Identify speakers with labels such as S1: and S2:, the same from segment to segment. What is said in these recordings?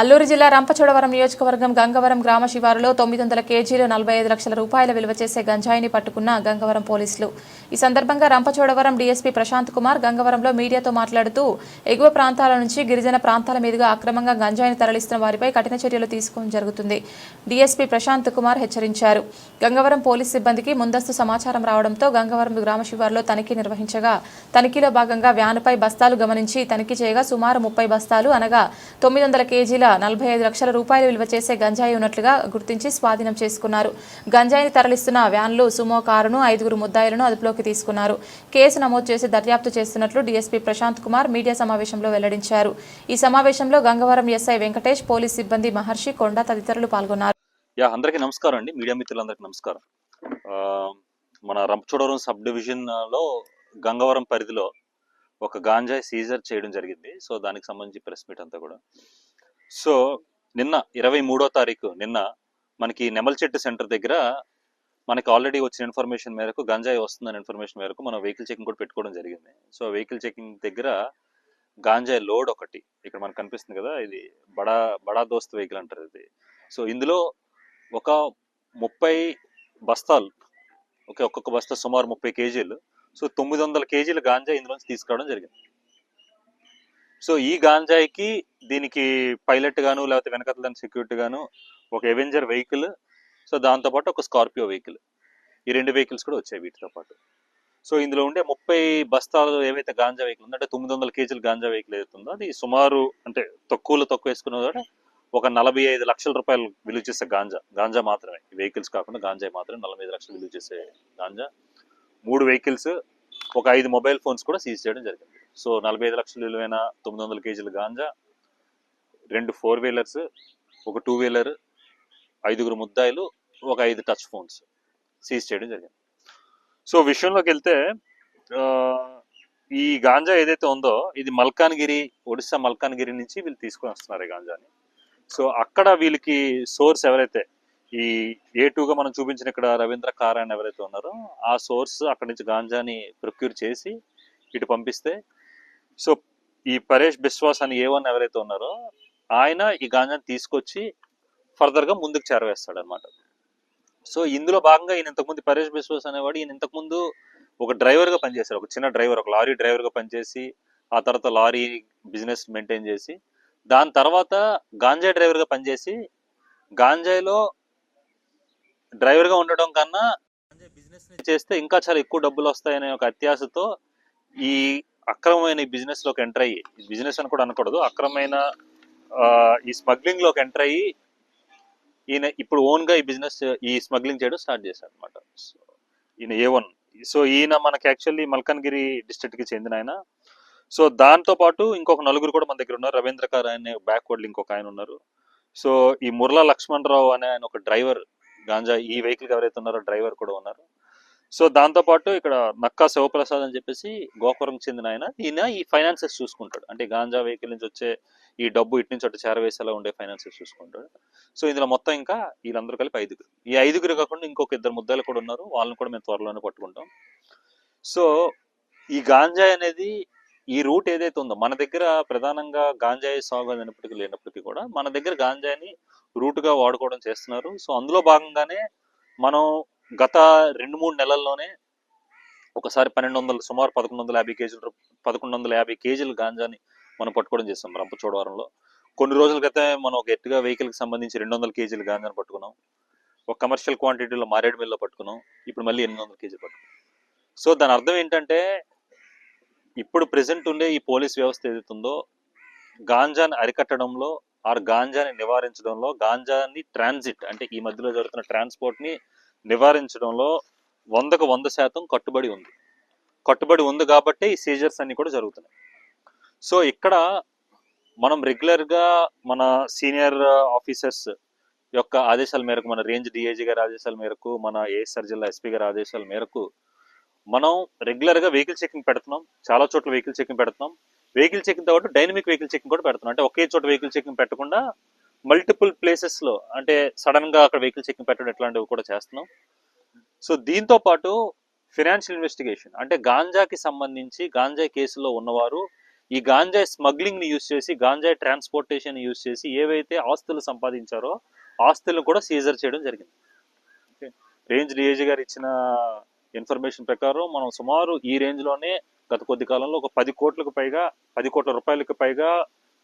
S1: అల్లూరు జిల్లా రంపచోడవరం నియోజకవర్గం గంగవరం గ్రామ శివారులో తొమ్మిది వందల కేజీలు నలభై ఐదు లక్షల రూపాయల విలువ చేసే గంజాయిని పట్టుకున్న గంగవరం పోలీసులు. ఈ సందర్భంగా రంపచోడవరం డీఎస్పీ ప్రశాంత్ కుమార్ గంగవరంలో మీడియాతో మాట్లాడుతూ ఎగువ ప్రాంతాల నుంచి గిరిజన ప్రాంతాల మీదుగా అక్రమంగా గంజాయిని తరలిస్తున్న వారిపై కఠిన చర్యలు తీసుకోవడం జరుగుతుంది డీఎస్పీ ప్రశాంత్ కుమార్ హెచ్చరించారు. గంగవరం పోలీస్ సిబ్బందికి ముందస్తు సమాచారం రావడంతో గంగవరం గ్రామ శివారులో తనిఖీ నిర్వహించగా తనిఖీలో భాగంగా వ్యానుపై బస్తాలు గమనించి తనిఖీ చేయగా సుమారు ముప్పై బస్తాలు అనగా తొమ్మిది వందల కేజీల నలభై ఐదు లక్షల రూపాయలు విలువ చేసే గంజాయి ఉన్నట్లుగా గుర్తించి స్వాధీనం చేసుకున్నారు. గంజాయిని తరలిస్తున్న వ్యాన్లు సుమో కారును ఐదుగురు ముద్దాయిలను అదుపులోకి తీసుకున్నారు. కేసు నమోదు చేసి దర్యాప్తు చేస్తున్నట్లు డీఎస్పీ ప్రశాంత్ కుమార్ మీడియా సమావేశంలో వెల్లడించారు. ఈ సమావేశంలో గంగవరం ఎస్ఐ వెంకటేష్ పోలీస్ సిబ్బంది మహర్షి కొండ తదితరులు పాల్గొన్నారు.
S2: యా అందరికీ నమస్కారం అండి. మీడియా మిత్రులందరికీ నమస్కారం. మన రంపచోడవరం సబ్ డివిజన్లో గంగవరం పరిధిలో ఒక గాంజాయి సీజర్ చేయడం జరిగింది. సో దానికి సంబంధించి ప్రెస్ మీట్ అంతా కూడా. సో నిన్న ఇరవై మూడో తారీఖు నిన్న మనకి నెమల్చెట్టు సెంటర్ దగ్గర మనకి ఆల్రెడీ వచ్చిన ఇన్ఫర్మేషన్ మేరకు గంజాయి వస్తుందని ఇన్ఫర్మేషన్ మేరకు మనం వెహికల్ చెకింగ్ కూడా పెట్టుకోవడం జరిగింది. సో వెహికల్ చెకింగ్ దగ్గర గాంజాయి లోడ్ ఒకటి ఇక్కడ మనకు కనిపిస్తుంది కదా ఇది బడా బడా దోస్త్ వెహికల్ అంటారు ఇది. సో ఇందులో ఒక ముప్పై బస్తాలు ఓకే ఒక్కొక్క బస్తా సుమారు ముప్పై కేజీలు. సో తొమ్మిది వందల కేజీలు గాంజా ఇందులోంచి తీసుకురావడం జరిగింది. సో ఈ గాంజాయికి దీనికి పైలట్ గాను లేకపోతే వెనకతల దాని సెక్యూరిటీ గాను ఒక ఎవెంజర్ వెహికల్ సో దాంతోపాటు ఒక స్కార్పియో వెహికల్. ఈ రెండు వెహికల్స్ కూడా వచ్చాయి వీటితో పాటు. సో ఇందులో ఉండే ముప్పై బస్తాలు ఏవైతే గాంజా వెహికల్ ఉందో అంటే తొమ్మిది వందల కేజీల గాంజా వెహికల్ ఏదైతే ఉందో అది సుమారు అంటే తక్కువలో తక్కువ వేసుకున్న ఒక నలభై ఐదు లక్షల రూపాయలు విలువ చేసే గాంజా. గాంజా మాత్రమే. వెహికల్స్ కాకుండా గాంజా మాత్రమే నలభై ఐదు లక్షలు విలువ చేసే గాంజా. మూడు వెహికల్స్ ఒక ఐదు మొబైల్ ఫోన్స్ కూడా సీజ్ చేయడం జరిగింది. సో నలభై ఐదు లక్షల విలువైన తొమ్మిది వందల కేజీల గాంజా రెండు ఫోర్ వీలర్స్ ఒక టూ వీలర్ ఐదుగురు ముద్దాయిలు ఒక ఐదు టచ్ ఫోన్స్ సీజ్ చేయడం జరిగింది. సో విషయంలోకి వెళ్తే ఈ గాంజా ఏదైతే ఉందో ఇది మల్కాన్గిరి ఒడిస్సా మల్కాన్గిరి నుంచి వీళ్ళు తీసుకొని వస్తున్నారు ఈ గాంజాని. సో అక్కడ వీళ్ళకి సోర్స్ ఎవరైతే ఈ ఏ టూగా మనం చూపించిన ఇక్కడ రవీంద్ర కారాయణ అని ఎవరైతే ఉన్నారో ఆ సోర్స్ అక్కడి నుంచి గాంజాని ప్రొక్యూర్ చేసి ఇటు పంపిస్తే సో ఈ పరేష్ బిశ్వాస్ అని ఏ ఎవరైతే ఉన్నారో ఆయన ఈ గాంజాని తీసుకొచ్చి ఫర్దర్గా ముందుకు చేరవేస్తాడు అనమాట సో ఇందులో భాగంగా ఈయన ఇంతకుముందు పరేష్ బిశ్వాస్ అనేవాడు ఈయన ఇంతకుముందు ఒక డ్రైవర్గా పనిచేశారు ఒక చిన్న డ్రైవర్ ఒక లారీ డ్రైవర్గా పనిచేసి ఆ తర్వాత లారీ బిజినెస్ మెయింటైన్ చేసి దాని తర్వాత గాంజా డ్రైవర్గా పనిచేసి గాంజాయిలో డ్రైవర్గా ఉండడం కన్నా బిజినెస్ చేస్తే ఇంకా చాలా ఎక్కువ డబ్బులు వస్తాయనే ఒక అత్యాశతో ఈ అక్రమమైన ఈ బిజినెస్లోకి ఎంటర్ అయ్యి బిజినెస్ అని కూడా అనకూడదు అక్రమమైన ఈ స్మగ్లింగ్లోకి ఎంటర్ అయ్యి ఈయన ఇప్పుడు ఓన్గా ఈ బిజినెస్ ఈ స్మగ్లింగ్ చేయడం స్టార్ట్ చేశారు అనమాట ఈయన ఏ వన్ సో ఈయన మనకి యాక్చువల్లీ మల్కన్గిరి డిస్ట్రిక్ట్కి చెందిన ఆయన. సో దాంతో పాటు ఇంకొక నలుగురు కూడా మన దగ్గర ఉన్నారు. రవీంద్ర కార్ అనే బ్యాక్వర్డ్ ఇంకొక ఆయన ఉన్నారు. సో ఈ మురళ లక్ష్మణ్ రావు అనే ఆయన ఒక డ్రైవర్ గాంజా ఈ వెహికల్ ఎవరైతే ఉన్నారో డ్రైవర్ కూడా ఉన్నారు. సో దాంతోపాటు ఇక్కడ నక్కా శివప్రసాద్ అని చెప్పేసి గోపురం చెందిన ఆయన ఈయన ఈ ఫైనాన్సెస్ చూసుకుంటాడు. అంటే గాంజా వెహికల్ నుంచి వచ్చే ఈ డబ్బు ఇటు నుంచి అటు చేరవేసేలా ఉండే ఫైనాన్సెస్ చూసుకుంటాడు. సో ఇందులో మొత్తం ఇంకా వీళ్ళందరూ కలిపి ఐదుగురు. ఈ ఐదుగురు కాకుండా ఇంకొక ఇద్దరు ముద్దాలు కూడా ఉన్నారు. వాళ్ళని కూడా మేము త్వరలోనే పట్టుకుంటాం. సో ఈ గాంజాయి అనేది ఈ రూట్ ఏదైతే ఉందో మన దగ్గర ప్రధానంగా గాంజాయి సాగు అయినప్పటికీ లేనప్పటికీ కూడా మన దగ్గర గాంజాయిని రూట్గా వాడుకోవడం చేస్తున్నారు. సో అందులో భాగంగానే మనం గత రెండు మూడు నెలల్లోనే ఒకసారి పన్నెండు వందల సుమారు పదకొండు వందల యాభై కేజీలు పదకొండు వందల యాభై కేజీలు గాంజాని మనం పట్టుకోవడం చేస్తాం రంపచోడవరంలో. కొన్ని రోజుల క్రితమే మనం ఒక ఎట్టుగా వెహికల్కి సంబంధించి రెండు వందల కేజీలు గాంజాని పట్టుకున్నాం. ఒక కమర్షియల్ క్వాంటిటీలో మారేడుమిల్లో పట్టుకున్నాం. ఇప్పుడు మళ్ళీ ఎనిమిది వందల కేజీలు పట్టుకున్నాం. సో దాని అర్థం ఏంటంటే ఇప్పుడు ప్రెసెంట్ ఉండే ఈ పోలీస్ వ్యవస్థ ఏదైతుందో గాంజాని అరికట్టడంలో ఆర్ గాంజాని నివారించడంలో గాంజాని ట్రాన్సిట్ అంటే ఈ మధ్యలో జరుగుతున్న ట్రాన్స్పోర్ట్ని నివారించడంలో వందకు వంద శాతం కట్టుబడి ఉంది. కట్టుబడి ఉంది కాబట్టి ఈ సీజర్స్ అన్నీ కూడా జరుగుతున్నాయి. సో ఇక్కడ మనం రెగ్యులర్గా మన సీనియర్ ఆఫీసర్స్ యొక్క ఆదేశాల మేరకు మన రేంజ్ డిఐజీ గారి ఆదేశాల మేరకు మన ఏఎస్ఆర్ జిల్లా ఎస్పీ గారి ఆదేశాల మేరకు మనం రెగ్యులర్గా వెహికల్ చెకింగ్ పెడుతున్నాం. చాలా చోట్ల వెహికల్ చెకింగ్ పెడుతున్నాం. వెహికల్ చెకింగ్తో పాటు డైనమిక్ వెహికల్ చెకింగ్ కూడా పెడుతున్నాం. అంటే ఒకే చోట వెహికల్ చెకింగ్ పెట్టకుండా మల్టిపుల్ ప్లేసెస్లో అంటే సడన్గా అక్కడ వెహికల్ చెక్కింగ్ పెట్టడం ఇట్లాంటివి కూడా చేస్తున్నాం. సో దీంతో పాటు ఫినాన్షియల్ ఇన్వెస్టిగేషన్ అంటే గాంజాకి సంబంధించి గాంజా కేసులో ఉన్నవారు ఈ గాంజా స్మగ్లింగ్ని యూజ్ చేసి గాంజా ట్రాన్స్పోర్టేషన్ యూజ్ చేసి ఏవైతే ఆస్తులు సంపాదించారో ఆస్తులను కూడా సీజర్ చేయడం జరిగింది. రేంజ్ డిఏజీ గారు ఇచ్చిన ఇన్ఫర్మేషన్ ప్రకారం మనం సుమారు ఈ రేంజ్లోనే గత కొద్ది కాలంలో ఒక పది కోట్లకు పైగా పది కోట్ల రూపాయలకు పైగా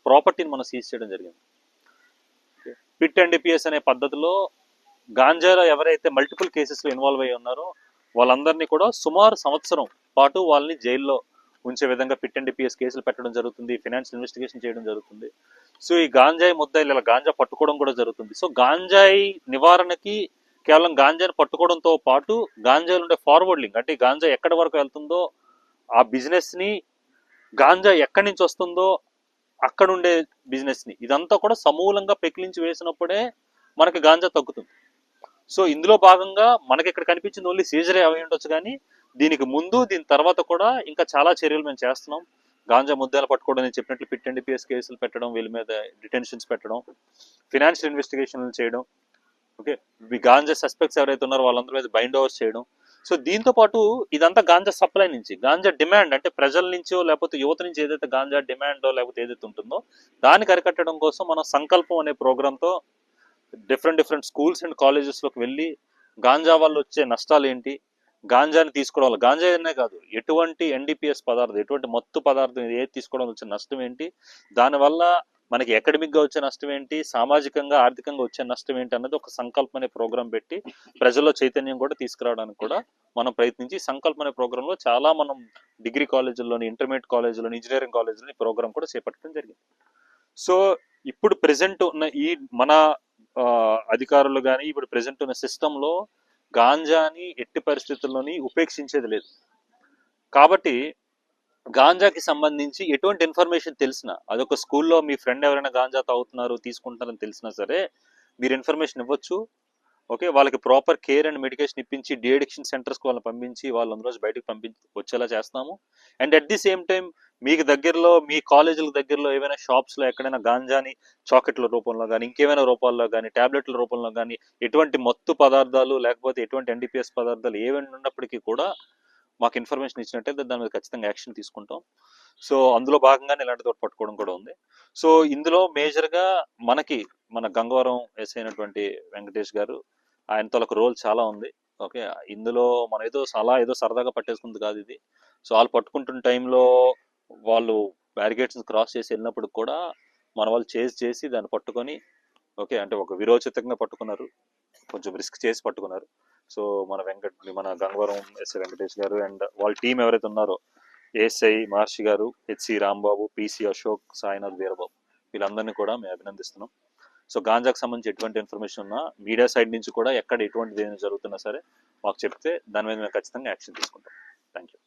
S2: ప్రాపర్టీని మనం సీజ్ చేయడం జరిగింది. పిట్ అండ్ పిఎస్ అనే పద్ధతిలో గాంజాలో ఎవరైతే మల్టిపుల్ కేసెస్లో ఇన్వాల్వ్ అయ్యి ఉన్నారో వాళ్ళందరినీ కూడా సుమారు సంవత్సరం పాటు వాళ్ళని జైల్లో ఉంచే విధంగా పిట్ అండ్ పిఎస్ కేసులు పెట్టడం జరుగుతుంది ఫినాన్షియల్ ఇన్వెస్టిగేషన్ చేయడం జరుగుతుంది. సో ఈ గాంజాయి ముద్దాయిలు ఇలా గాంజా పట్టుకోవడం కూడా జరుగుతుంది. సో గాంజాయి నివారణకి కేవలం గాంజాని పట్టుకోవడంతో పాటు గాంజాయిలు ఉండే ఫార్వర్డ్ లింక్ అంటే గాంజా ఎక్కడి వరకు వెళ్తుందో ఆ బిజినెస్ని గాంజా ఎక్కడి నుంచి వస్తుందో అక్కడ ఉండే బిజినెస్ని ఇదంతా కూడా సమూలంగా పెకిలించి వేసినప్పుడే మనకి గాంజా తగ్గుతుంది. సో ఇందులో భాగంగా మనకి ఇక్కడ కనిపించింది ఓన్లీ సీజరే అవి ఉండొచ్చు కానీ దీనికి ముందు దీని తర్వాత కూడా ఇంకా చాలా చర్యలు మేము చేస్తున్నాం. గాంజా ముద్దాలు పట్టుకోవడం నేను చెప్పినట్లు పిట్ అండ్ పిఎస్ కేసులు పెట్టడం వీళ్ళ మీద డిటెన్షన్స్ పెట్టడం ఫినాన్షియల్ ఇన్వెస్టిగేషన్లు చేయడం ఓకే? గాంజా సస్పెక్ట్స్ ఎవరైతే ఉన్నారో వాళ్ళందరి మీద బైండ్ ఓవర్స్ చేయడం సో దీంతో పాటు ఇదంతా గాంజా సప్లై నుంచి గాంజా డిమాండ్ అంటే ప్రజల నుంచో లేకపోతే యువత నుంచి ఏదైతే గాంజా డిమాండో లేకపోతే ఏదైతే ఉంటుందో దానికి అరికట్టడం కోసం మనం సంకల్పం అనే ప్రోగ్రామ్తో డిఫరెంట్ డిఫరెంట్ స్కూల్స్ అండ్ కాలేజెస్లోకి వెళ్ళి గాంజా వల్ల వచ్చే నష్టాలు ఏంటి గాంజాని తీసుకోవడం వల్ల గాంజా అనే కాదు ఎటువంటి ఎన్డీపీఎస్ పదార్థం ఎటువంటి మత్తు పదార్థం ఏది తీసుకోవడం వచ్చే నష్టం ఏంటి దానివల్ల మనకి అకాడమిక్గా వచ్చే నష్టం ఏంటి? సామాజికంగా ఆర్థికంగా వచ్చే నష్టం ఏంటి అన్నది ఒక సంకల్పం అనే ప్రోగ్రాం పెట్టి ప్రజల్లో చైతన్యం కూడా తీసుకురావడానికి కూడా మనం ప్రయత్నించి సంకల్పం అనే ప్రోగ్రాంలో చాలా మనం డిగ్రీ కాలేజీల్లోని ఇంటర్మీడియట్ కాలేజీలోని ఇంజనీరింగ్ కాలేజీలోని ప్రోగ్రామ్ కూడా చేపట్టడం జరిగింది. సో ఇప్పుడు ప్రెసెంట్ ఉన్న ఈ మన అధికారులు కానీ ఇప్పుడు ప్రజెంట్ ఉన్న సిస్టంలో గాంజాని ఎట్టి పరిస్థితుల్లోని ఉపేక్షించేది లేదు. కాబట్టి గాంజాకి సంబంధించి ఎటువంటి ఇన్ఫర్మేషన్ తెలిసినా అదొక స్కూల్లో మీ ఫ్రెండ్ ఎవరైనా గాంజా తాగుతున్నారు తీసుకుంటున్నారని తెలిసినా సరే మీరు ఇన్ఫర్మేషన్ ఇవ్వచ్చు. ఓకే వాళ్ళకి ప్రాపర్ కేర్ అండ్ మెడికేషన్ ఇప్పించి డి అడిక్షన్ సెంటర్స్కి వాళ్ళని పంపించి వాళ్ళు అందులో బయటకు పంపించి వచ్చేలా చేస్తాము. And at the same time మీకు దగ్గరలో మీ కాలేజీల దగ్గరలో ఏవైనా షాప్స్లో ఎక్కడైనా గాంజాని చాకెట్ల రూపంలో కానీ ఇంకేమైనా రూపాల్లో కానీ టాబ్లెట్ల రూపంలో కానీ ఎటువంటి మత్తు పదార్థాలు లేకపోతే ఎటువంటి ఎన్డీపీఎస్ పదార్థాలు ఏవైనా ఉన్నప్పటికీ కూడా మాకు ఇన్ఫర్మేషన్ ఇచ్చినట్టయితే దాని మీద ఖచ్చితంగా యాక్షన్ తీసుకుంటాం. సో అందులో భాగంగానే ఇలాంటి తోటి పట్టుకోవడం కూడా ఉంది. సో ఇందులో మేజర్గా మనకి మన గంగవరం ఎస్ అయినటువంటి వెంకటేష్ గారు ఆయనతో ఒక రోల్ చాలా ఉంది. ఓకే ఇందులో మనం ఏదో అలా ఏదో సరదాగా పట్టేసుకుంది కాదు ఇది. సో వాళ్ళు పట్టుకుంటున్న టైంలో వాళ్ళు బ్యారికేడ్స్ క్రాస్ చేసి వెళ్ళినప్పుడు కూడా మన వాళ్ళు చేసి చేసి దాన్ని పట్టుకొని ఓకే అంటే ఒక విరోచితంగా పట్టుకున్నారు. కొంచెం రిస్క్ చేసి పట్టుకున్నారు. సో మన వెంకట్ మన గంగవరం ఎస్ఐ వెంకటేష్ గారు అండ్ వాళ్ళ టీం ఎవరైతే ఉన్నారో ASI Maharshi garu HC Rambabu PC Ashok Sainath Veerababu వీళ్ళందరినీ కూడా మేము అభినందిస్తున్నాం. సో గాంజాకు సంబంధించి ఎటువంటి ఇన్ఫర్మేషన్ ఉన్నా మీడియా సైడ్ నుంచి కూడా ఎక్కడ ఎటువంటి ఏదైనా జరుగుతున్నా సరే మాకు చెప్తే దాని మీద మేము ఖచ్చితంగా యాక్షన్ తీసుకుంటాం. Thank you